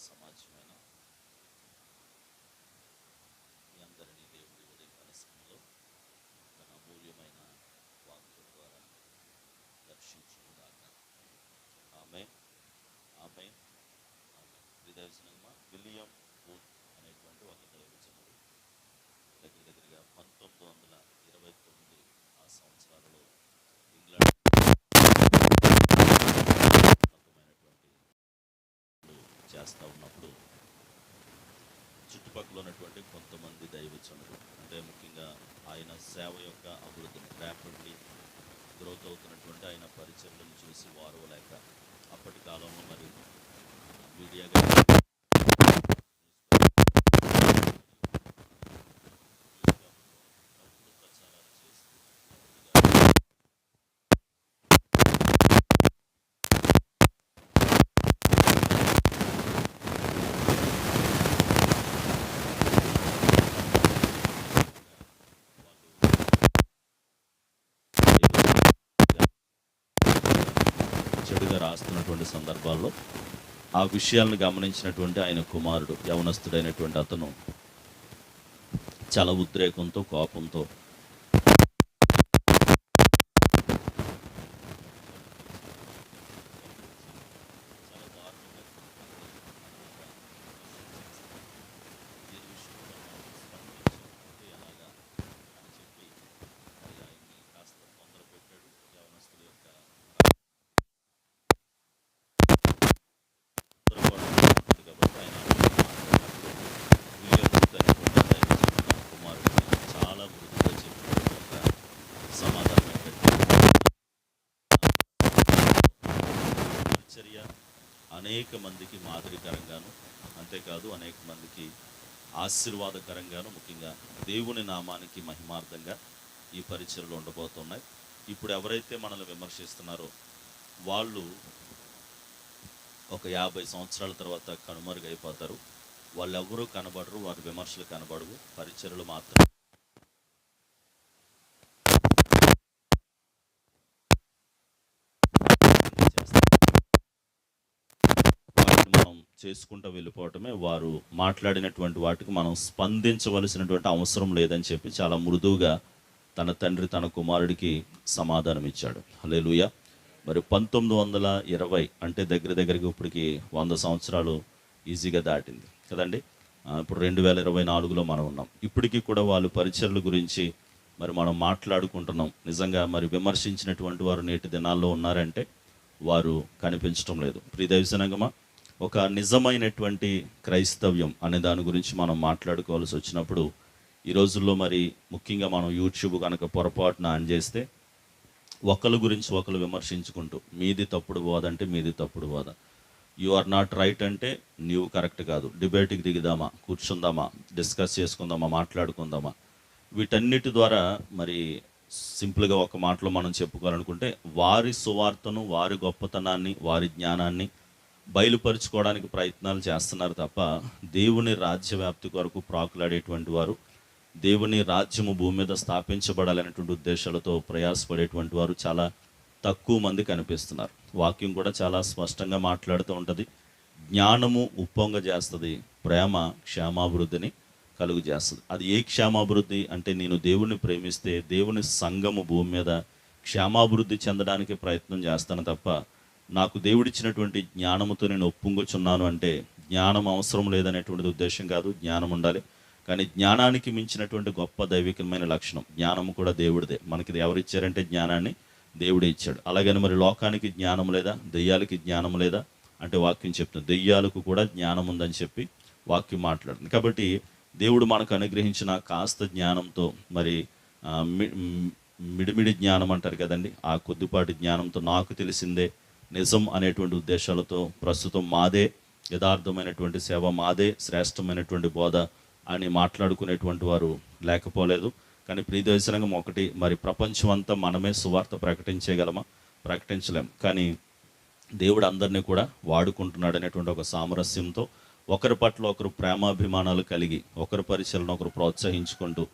సమాజమైన మీ అందరినీ దేవుడి ఉదయకాల సమయంలో తన అమూల్యమైన వాక్యం ద్వారా దర్శించుకున్నాక ఆమె ఆమె విదర్శనంగా విలియం బూత్ అనేటువంటి ఒక దైవజనుడు దగ్గర దగ్గరగా పంతొమ్మిది వందల చుట్టుపక్కల ఉన్నటువంటి కొంతమంది దైవజనులు. అంటే ముఖ్యంగా ఆయన సేవ యొక్క అభివృద్ధిని ర్యాపిడ్లీ గ్రోత్ అవుతున్నటువంటి ఆయన పరిచర్లను చూసి వారవలేక అప్పటి కాలంలో మరి మీడియాగా గాని తప్పుడు ప్రచారాలు చేస్తూ తప్పుడుగా చెడుగా రాస్తున్నటువంటి సందర్భాల్లో ఆ విషయాలను గమనించినటువంటి ఆయన కుమారుడు యవనస్తుడైనటువంటి అతను చాలా ఉద్రేకంతో కోపంతో చాలా దారుణంగా దీని విషయంలో మనం స్పందించాలంటే ఎలాగా అని చెప్పి మరి ఆయన్ని కాస్త తొందర పెట్టాడు యవనస్తుల యొక్క తొందరపాటు ఉంటుంది కాబట్టి ఆయన విలియం బూత్ అనేటువంటి ఆ దైవజనుడు కుమారుడిని చాలా మృదువుగా చెప్పినటువంటి ఒక సమాధానం ఏంటంటే పరిచర్య అనేక మందికి మాదిరికరంగాను అంతేకాదు అనేక మందికి ఆశీర్వాదకరంగాను ముఖ్యంగా దేవుని నామానికి మహిమార్థంగా ఈ పరిచయలు ఉండబోతున్నాయి. ఇప్పుడు ఎవరైతే మనల్ని విమర్శిస్తున్నారో వాళ్ళు ఒక యాభై సంవత్సరాల తర్వాత కనుమరుగైపోతారు. వాళ్ళెవరూ కనబడరు వారి విమర్శలు కనబడవు. పరిచయలు మాత్రం చేసుకుంటూ వెళ్ళిపోవటమే వారు మాట్లాడినటువంటి వాటికి మనం స్పందించవలసినటువంటి అవసరం లేదని చెప్పి చాలా మృదువుగా తన తండ్రి తన కుమారుడికి సమాధానం ఇచ్చాడు. హలేలుయ మరి పంతొమ్మిది వందల ఇరవై అంటే దగ్గర దగ్గరికి ఇప్పటికి వంద సంవత్సరాలు ఈజీగా దాటింది. కదండి? ఇప్పుడు రెండు వేల ఇరవై నాలుగులో మనం ఉన్నాం. ఇప్పటికీ కూడా వాళ్ళు పరిచయల గురించి మరి మనం మాట్లాడుకుంటున్నాం. నిజంగా మరి విమర్శించినటువంటి వారు నేటి దినాల్లో ఉన్నారంటే వారు కనిపించడం లేదు. ప్రియదైవసనంగమా ఒక నిజమైనటువంటి క్రైస్తవ్యం అనే దాని గురించి మనం మాట్లాడుకోవాల్సి వచ్చినప్పుడు ఈ రోజుల్లో మరి ముఖ్యంగా మనం యూట్యూబ్ కనుక పొరపాటున ఆన్ చేస్తే ఒకరి గురించి ఒకరు విమర్శించుకుంటూ మీది తప్పుడు బోధ అంటే మీది తప్పుడు బోధ. యు ఆర్ నాట్ రైట్ అంటే నీవు కరెక్ట్ కాదు. డిబేట్కి దిగుదామా? కూర్చుందామా? డిస్కస్ చేసుకుందామా? మాట్లాడుకుందామా? వీటన్నిటి ద్వారా మరి సింపుల్గా ఒక మాటలో మనం చెప్పుకోవాలనుకుంటే వారి సువార్తను వారి గొప్పతనాన్ని వారి జ్ఞానాన్ని బయలుపరుచుకోవడానికి ప్రయత్నాలు చేస్తున్నారు తప్ప దేవుని రాజ్య వ్యాప్తి కొరకు ప్రాకులాడేటువంటి వారు దేవుని రాజ్యము భూమి మీద స్థాపించబడాలనేటువంటి ఉద్దేశాలతో ప్రయాసపడేటువంటి వారు చాలా తక్కువ మంది కనిపిస్తున్నారు. వాక్యం కూడా చాలా స్పష్టంగా మాట్లాడుతూ ఉంటుంది. జ్ఞానము ఉప్పొంగ చేస్తుంది ప్రేమ క్షేమాభివృద్ధిని కలుగు చేస్తుంది. అది ఏ క్షేమాభివృద్ధి అంటే నేను దేవుణ్ణి ప్రేమిస్తే దేవుని సంఘము భూమి మీద క్షేమాభివృద్ధి చెందడానికి ప్రయత్నం చేస్తాను తప్ప నాకు దేవుడిచ్చినటువంటి జ్ఞానముతో నేను ఒప్పుకొచ్చున్నాను అంటే జ్ఞానం అవసరం లేదనేటువంటిది ఉద్దేశం కాదు జ్ఞానం ఉండాలి. కానీ జ్ఞానానికి మించినటువంటి గొప్ప దైవికమైన లక్షణం జ్ఞానము కూడా దేవుడిదే. మనకి ఎవరిచ్చారంటే ఎవరు ఇచ్చారంటే జ్ఞానాన్ని దేవుడే ఇచ్చాడు. అలాగని మరి లోకానికి జ్ఞానం లేదా దెయ్యాలకి జ్ఞానం లేదా అంటే వాక్యం చెప్తుంది. దెయ్యాలకు కూడా జ్ఞానం ఉందని చెప్పి వాక్యం మాట్లాడుతుంది. కాబట్టి దేవుడు మనకు అనుగ్రహించిన కాస్త జ్ఞానంతో మరి మి- మిడిమిడి జ్ఞానం అంటారు కదండి ఆ కొద్దిపాటి జ్ఞానంతో నాకు తెలిసిందే నిజం అనేటువంటి ఉద్దేశాలతో ప్రస్తుతం మాదే యథార్థమైనటువంటి సేవ మాదే శ్రేష్టమైనటువంటి బోధ అని మాట్లాడుకునేటువంటి వారు లేకపోలేదు. కానీ ప్రియదర్శనంగం ఒకటి మరి ప్రపంచం అంతా మనమే సువార్త ప్రకటించగలమా ప్రకటించలేం. కానీ దేవుడు అందరినీ కూడా వాడుకుంటున్నాడు అనేటువంటి ఒక సామరస్యంతో ఒకరి పట్ల ఒకరు ప్రేమాభిమానాలు కలిగి ఒకరి పరిశీలన ఒకరు ప్రోత్సహించుకుంటూ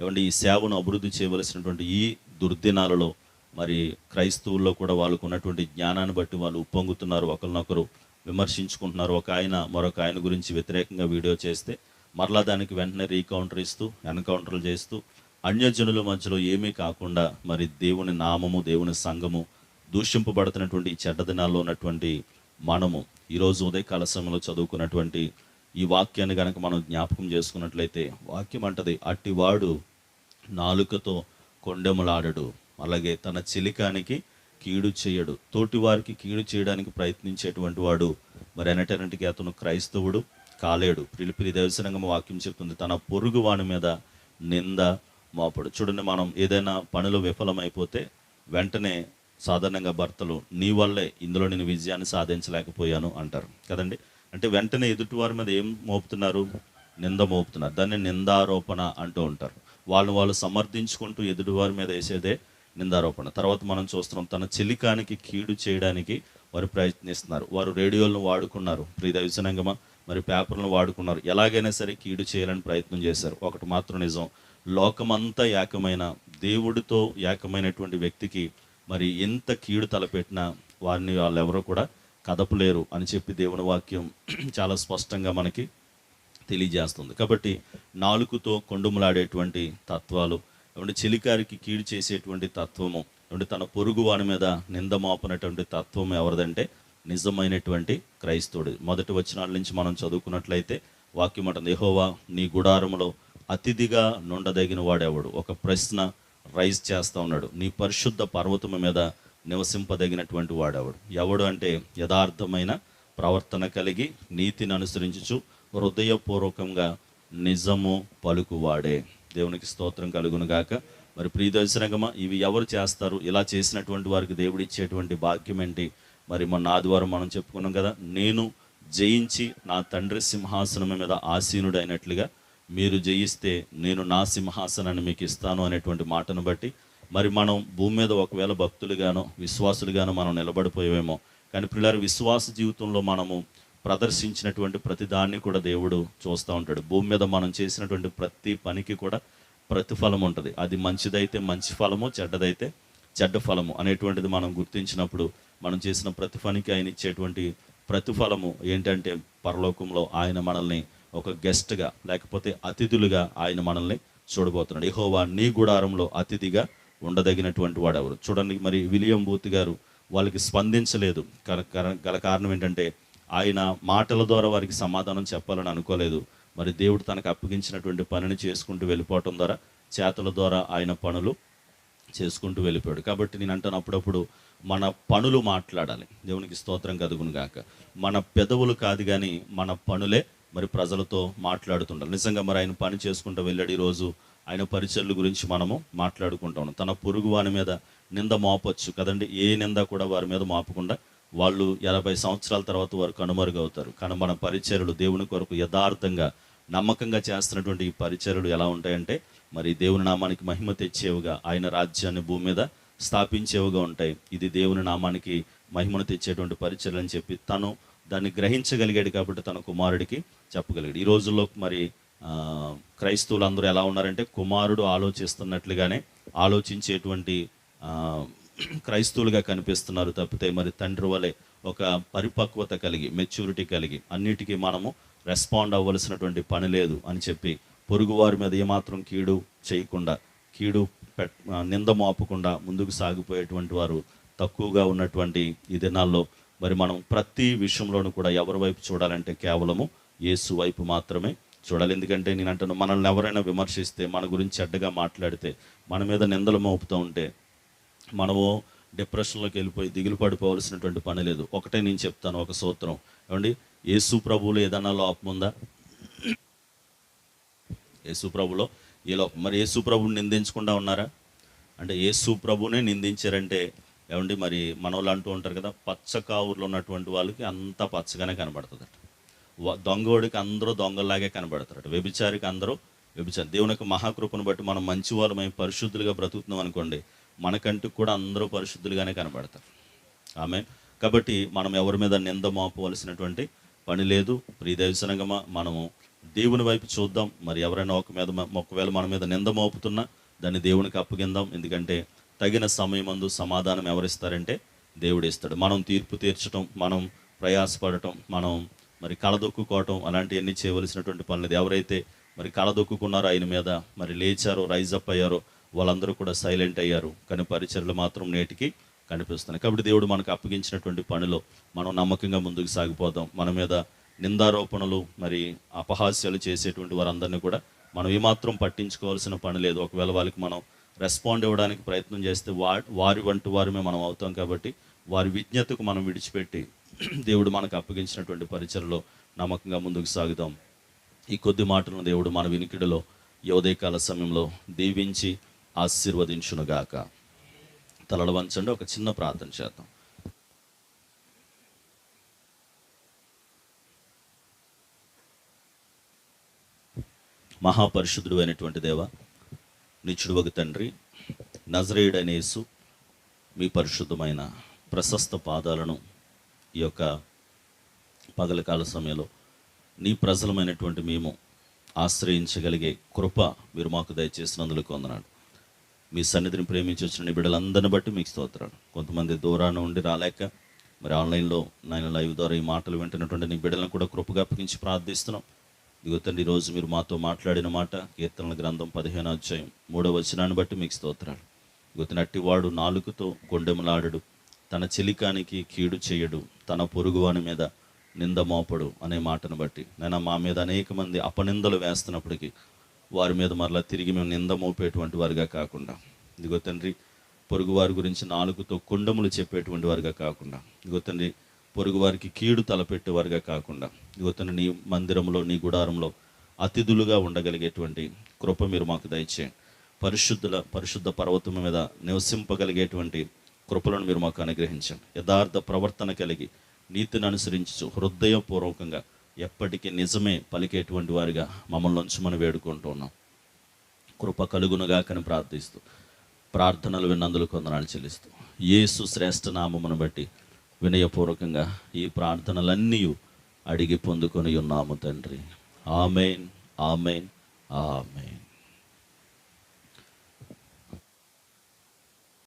ఏమంటే ఈ సేవను అభివృద్ధి చేయవలసినటువంటి ఈ దుర్దినాలలో మరి క్రైస్తవుల్లో కూడా వాళ్ళకు ఉన్నటువంటి జ్ఞానాన్ని బట్టి వాళ్ళు ఉప్పొంగుతున్నారు. ఒకరినొకరు విమర్శించుకుంటున్నారు. ఒక ఆయన మరొక ఆయన గురించి వ్యతిరేకంగా వీడియో చేస్తే మరలా దానికి వెంటనే రీకౌంటర్ ఇస్తూ ఎన్కౌంటర్లు చేస్తూ అన్యజనుల మధ్యలో ఏమీ కాకుండా మరి దేవుని నామము దేవుని సంఘము దూషింపబడుతున్నటువంటి ఈ చెడ్డ దినాల్లో ఉన్నటువంటి మనము ఈరోజు ఉదయకాల సమయంలో చదువుకున్నటువంటి ఈ వాక్యాన్ని కనుక మనం జ్ఞాపకం చేసుకున్నట్లయితే వాక్యం అంటది అట్టివాడు నాలుకతో కొండెములాడడు. అలాగే తన చిలికానికి కీడు చేయడు. తోటి వారికి కీడు చేయడానికి ప్రయత్నించేటువంటి వాడు. మరి అనటనటికి అతను క్రైస్తవుడు కాలేడు. పిలిపిలి దేవసరంగం వాక్యం చెప్తుంది తన పొరుగు వాని మీద నింద మోపడు. చూడండి మనం ఏదైనా పనులు విఫలమైపోతే వెంటనే సాధారణంగా భర్తలు నీ వల్లే ఇందులో నేను విజయాన్ని సాధించలేకపోయాను అంటారు. కదండి? అంటే వెంటనే ఎదుటి వారి మీద ఏం మోపుతున్నారు? నింద మోపుతున్నారు. దాన్ని నిందారోపణ అంటూ ఉంటారు. వాళ్ళు వాళ్ళు సమర్థించుకుంటూ ఎదుటి వారి మీద వేసేదే నిందారోపణ. తర్వాత మనం చూస్తున్నాం తన చిలికానికి కీడు చేయడానికి వారు ప్రయత్నిస్తున్నారు. వారు రేడియోలను వాడుకున్నారు. ప్రియదవిసనంగమా మరి పేపర్లను వాడుకున్నారు. ఎలాగైనా సరే కీడు చేయాలని ప్రయత్నం చేశారు. ఒకటి మాత్రం నిజం లోకమంతా ఏకమైన దేవుడితో ఏకమైనటువంటి వ్యక్తికి మరి ఎంత కీడు తలపెట్టినా వారిని వాళ్ళెవరూ కూడా కదపలేరు అని చెప్పి దేవుని వాక్యం చాలా స్పష్టంగా మనకి తెలియజేస్తుంది. కాబట్టి నాలుగుతో కొండుములాడేటువంటి తత్వాలు ఏమంటే చిలికారికి కీడు చేసేటువంటి తత్వము ఏమంటే తన పొరుగు వాని మీద నింద మోపనటువంటి తత్వం ఎవరిదంటే నిజమైనటువంటి క్రైస్తవుడు. మొదటి వచనాల నుంచి మనం చదువుకున్నట్లయితే వాక్యం అంటుంది యెహోవా నీ గుడారములో అతిథిగా నుండదగిన వాడేవాడు? ఒక ప్రశ్న రైజ్ చేస్తా ఉన్నాడు. నీ పరిశుద్ధ పర్వతము మీద నివసింపదగినటువంటి వాడేవాడు? ఎవడు అంటే యథార్థమైన ప్రవర్తన కలిగి నీతిని అనుసరించుచు హృదయపూర్వకంగా నిజము పలుకువాడే. దేవునికి స్తోత్రం కలుగును గాక. మరి ప్రియదర్శనగమ ఇవి ఎవరు చేస్తారు? ఇలా చేసినటువంటి వారికి దేవుడు ఇచ్చేటువంటి భాగ్యం ఏంటి? మరి మొన్న ఆదివారం మనం చెప్పుకున్నాం కదా నేను జయించి నా తండ్రి సింహాసనం మీద ఆసీనుడైనట్లుగా మీరు జయిస్తే నేను నా సింహాసనాన్ని మీకు ఇస్తాను అనేటువంటి మాటను బట్టి మరి మనం భూమి మీద ఒకవేళ భక్తులుగానో విశ్వాసులుగానో మనం నిలబడిపోయేమో కానీ పిల్లలు విశ్వాస జీవితంలో మనము ప్రదర్శించినటువంటి ప్రతి దాన్ని కూడా దేవుడు చూస్తూ ఉంటాడు. భూమి మీద మనం చేసినటువంటి ప్రతి పనికి కూడా ప్రతిఫలం ఉంటుంది. అది మంచిదైతే మంచి ఫలము చెడ్డదైతే చెడ్డ ఫలము అనేటువంటిది మనం గుర్తించినప్పుడు మనం చేసిన ప్రతి పనికి ఆయన ఇచ్చేటువంటి ప్రతిఫలము ఏంటంటే పరలోకంలో ఆయన మనల్ని ఒక గెస్ట్గా లేకపోతే అతిథులుగా ఆయన మనల్ని చూడబోతున్నాడు. యెహోవా నీ గుడారంలో అతిథిగా ఉండదగినటువంటి వాడెవరు? చూడండి మరి విలియం బూత్ గారు వాళ్ళకి స్పందించలేదు. గల కారణం ఏంటంటే ఆయన మాటల ద్వారా వారికి సమాధానం చెప్పాలని అనుకోలేదు. మరి దేవుడు తనకు అప్పగించినటువంటి పనిని చేసుకుంటూ వెళ్ళిపోవటం ద్వారా చేతల ద్వారా ఆయన పనులు చేసుకుంటూ వెళ్ళిపోయాడు. కాబట్టి నేను అంటాను అప్పుడప్పుడు మన పనులు మాట్లాడాలి. దేవునికి స్తోత్రం కదుగును గాక. మన పెదవులు కాదు కానీ మన పనులే మరి ప్రజలతో మాట్లాడుతుండాలి. నిజంగా మరి ఆయన పని చేసుకుంటూ వెళ్ళాడు ఈరోజు. ఆయన పరిచర్ల గురించి మనము మాట్లాడుకుంటాము తన పొరుగు వాని మీద నింద మోపచ్చు కదండి. ఏ నింద కూడా వారి మీద మోపకుండా వాళ్ళు ఎనభై సంవత్సరాల తర్వాత వారు కనుమరుగవుతారు కానీ మన పరిచర్లు దేవుని కొరకు యథార్థంగా నమ్మకంగా చేస్తున్నటువంటి ఈ పరిచర్లు ఎలా ఉంటాయంటే మరి దేవుని నామానికి మహిమ తెచ్చేవిగా ఆయన రాజ్యాన్ని భూమి మీద స్థాపించేవిగా ఉంటాయి. ఇది దేవుని నామానికి మహిమను తెచ్చేటువంటి పరిచర్లు అని చెప్పి తను దాన్ని గ్రహించగలిగాడు కాబట్టి తన కుమారుడికి చెప్పగలిగాడు. ఈ రోజుల్లో మరి క్రైస్తవులు అందరూ ఎలా ఉన్నారంటే కుమారుడు ఆలోచిస్తున్నట్లుగానే ఆలోచించేటువంటి క్రైస్తవులుగా కనిపిస్తున్నారు తప్పితే మరి తండ్రి వలె ఒక పరిపక్వత కలిగి మెచ్యూరిటీ కలిగి అన్నిటికీ మనము రెస్పాండ్ అవ్వలసినటువంటి పని లేదు అని చెప్పి పొరుగువారి మీద ఏమాత్రం కీడు చేయకుండా కీడు పెట్ నింద మోపకుండా ముందుకు సాగిపోయేటువంటి వారు తక్కువగా ఉన్నటువంటి ఈ దినాల్లో మరి మనం ప్రతి విషయంలోనూ కూడా ఎవరి వైపు చూడాలంటే కేవలము యేసు వైపు మాత్రమే చూడాలి. ఎందుకంటే నేను అంటాను మనల్ని ఎవరైనా విమర్శిస్తే మన గురించి చెడ్డగా మాట్లాడితే మన మీద నిందలు మోపుతూ ఉంటే మనము డిప్రెషన్లోకి వెళ్ళిపోయి దిగులు పడిపోవలసినటువంటి పని లేదు. ఒకటే నేను చెప్తాను ఒక సూత్రం. ఏమండి? యేసు ప్రభువులో ఏదైనా లోపం ఉందా? యేసు ప్రభులో ఈ లోపం. మరి యేసు ప్రభుని నిందించకుండా ఉన్నారా? అంటే యేసు ప్రభునే నిందించారంటే ఏమండి మరి మనోళ్ళు అంటూ ఉంటారు కదా పచ్చ కావుర్లు ఉన్నటువంటి వాళ్ళకి అంత పచ్చగానే కనబడుతుందట. వ- దొంగోడికి అందరూ దొంగలాగే కనబడతారట. వ్యభిచారికి అందరూ వ్యభిచారి. దేవుని యొక్క మహాకృపను బట్టి మనం మంచి వాళ్ళమై పరిశుద్ధులుగా బ్రతుకుతున్నాం అనుకోండి మనకంటూ కూడా అందరూ పరిశుద్ధులుగానే కనబడతారు ఆమె కాబట్టి మనం ఎవరి మీద నింద మోపవలసినటువంటి పని లేదు. ప్రియదేవసనంగా మనము దేవుని వైపు చూద్దాం. మరి ఎవరైనా ఒక మీద ఒకవేళ మన మీద నింద మోపుతున్నా దాన్ని దేవునికి అప్పగిందాం. ఎందుకంటే తగిన సమయమందు సమాధానం ఎవరిస్తారంటే దేవుడు ఇస్తాడు. మనం తీర్పు తీర్చడం మనం ప్రయాసపడటం మనం మరి కళదొక్కుకోవటం అలాంటివన్నీ చేయవలసినటువంటి పనులు ఎవరైతే మరి కళదొక్కున్నారో ఆయన మీద మరి లేచారో రైజ్ అప్ అయ్యారో వాళ్ళందరూ కూడా సైలెంట్ అయ్యారు. కానీ పరిచర్లు మాత్రం నేటికి కనిపిస్తున్నాయి. కాబట్టి దేవుడు మనకు అప్పగించినటువంటి పనిలో మనం నమ్మకంగా ముందుకు సాగిపోదాం. మన మీద నిందారోపణలు మరి అపహాస్యాలు చేసేటువంటి వారందరినీ కూడా మనం ఏమాత్రం పట్టించుకోవాల్సిన పని లేదు. ఒకవేళ వాళ్ళకి మనం రెస్పాండ్ ఇవ్వడానికి ప్రయత్నం చేస్తే వా వారి వంటి వారమే మనం అవుతాం కాబట్టి వారి విజ్ఞతకు మనం విడిచిపెట్టి దేవుడు మనకు అప్పగించినటువంటి పరిచయలో నమ్మకంగా ముందుకు సాగుదాం. ఈ కొద్ది మాటలను దేవుడు మన వినికిడిలో యోదయకాల సమయంలో దీవించి ఆశీర్వదించునుగాక. తలలు వంచండి ఒక చిన్న ప్రార్థన చేద్దాం. మహాపరిశుద్ధుడు అయినటువంటి దేవ నిచ్చుడు ఒక తండ్రి నజరేయుడైన యేసు మీ పరిశుద్ధమైన ప్రశస్త పాదాలను ఈ యొక్క పగలకాల సమయంలో నీ ప్రజలమైనటువంటి మేము ఆశ్రయించగలిగే కృప మీరు మాకు దయచేసినందుకు వందనాడు మీ సన్నిధిని ప్రేమించి వచ్చిన నీ బిడ్డలందరిని బట్టి మీకు స్తోత్రాలు. కొంతమంది దూరాన ఉండి రాలేక మరి ఆన్లైన్లో నాయన లైవ్ ద్వారా ఈ మాటలు వింటున్నటువంటి నీ బిడ్డలను కూడా కృపగా అప్పగించి ప్రార్థిస్తున్నాం. ఇదిగో తండ్రి రోజు మీరు మాతో మాట్లాడిన మాట కీర్తనల గ్రంథం పదిహేను అధ్యాయం మూడో వచనాన్ని బట్టి మీకు స్తోత్రాలు. ఇదిగో నట్టివాడు నాలుగుతో కొండెములాడడు తన చెలికానికి కీడు చేయడు తన పొరుగువాని మీద నింద మోపడు అనే మాటను బట్టి. నేను మా మీద అనేక మంది అపనిందలు వేస్తున్నప్పటికీ వారి మీద మరలా తిరిగి మేము నింద మోపేటువంటి వారిగా కాకుండా. ఇదిగో తండ్రి పొరుగువారి గురించి నాలుగుతో కొండములు చెప్పేటువంటి వారిగా కాకుండా. ఇదిగో తండ్రి పొరుగువారికి కీడు తలపెట్టేవారిగా కాకుండా. ఇదిగో తండ్రి నీ మందిరంలో నీ గుడారంలో అతిథులుగా ఉండగలిగేటువంటి కృప మీరు మాకు దయచేయండి. పరిశుద్ధుల పరిశుద్ధ పర్వతం మీద నివసింపగలిగేటువంటి కృపలను మీరు మాకు అనుగ్రహించండి. యథార్థ ప్రవర్తన కలిగి నీతిని అనుసరించు హృదయపూర్వకంగా ఎప్పటికీ నిజమే పలికేటువంటి వారిగా మమ్మల్ని ఉంచమని వేడుకుంటూ ఉన్నాం. కృప కలుగునుగా కని ప్రార్థిస్తూ ప్రార్థనలు విన్నందులు కొందనాలు చెల్లిస్తూ యేసు శ్రేష్ఠ నామమును బట్టి వినయపూర్వకంగా ఈ ప్రార్థనలన్నీ అడిగి పొందుకొని ఉన్నాము తండ్రి. Amen amen amen.